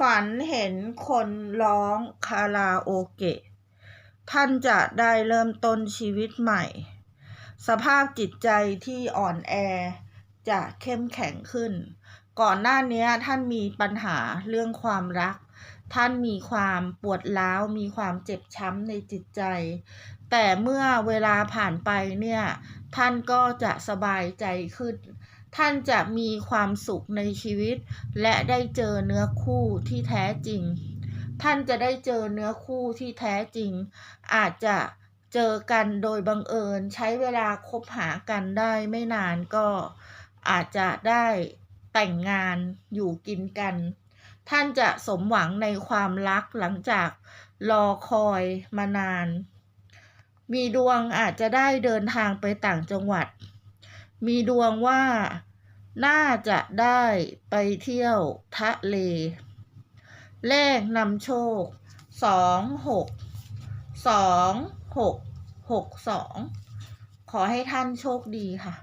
ฝันเห็นคนร้องคาราโอเกะ ท่านจะได้เริ่มต้นชีวิตใหม่ สภาพจิตใจที่อ่อนแอจะเข้มแข็งขึ้น ก่อนหน้านี้ท่านมีปัญหาเรื่องความรัก ท่านมีความปวดร้าว มีความเจ็บช้ำในจิตใจ แต่เมื่อเวลาผ่านไปเนี่ย ท่านก็จะสบายใจขึ้น ท่านจะมีความสุขในชีวิต และได้เจอเนื้อคู่ที่แท้จริง ท่านจะได้เจอเนื้อคู่ที่แท้จริง อาจจะเจอกันโดยบังเอิญใช้เวลาคบหากันได้ไม่นานก็อาจจะได้แต่งงานอยู่กินกัน ท่านจะสมหวังในความรักหลังจากรอคอยมานาน มีดวงอาจจะได้เดินทางไปต่างจังหวัด มีดวงว่า น่าจะได้ไปเที่ยวทะเล เลขนำโชค สองหก สองหก หกสอง ขอให้ท่านโชคดีค่ะ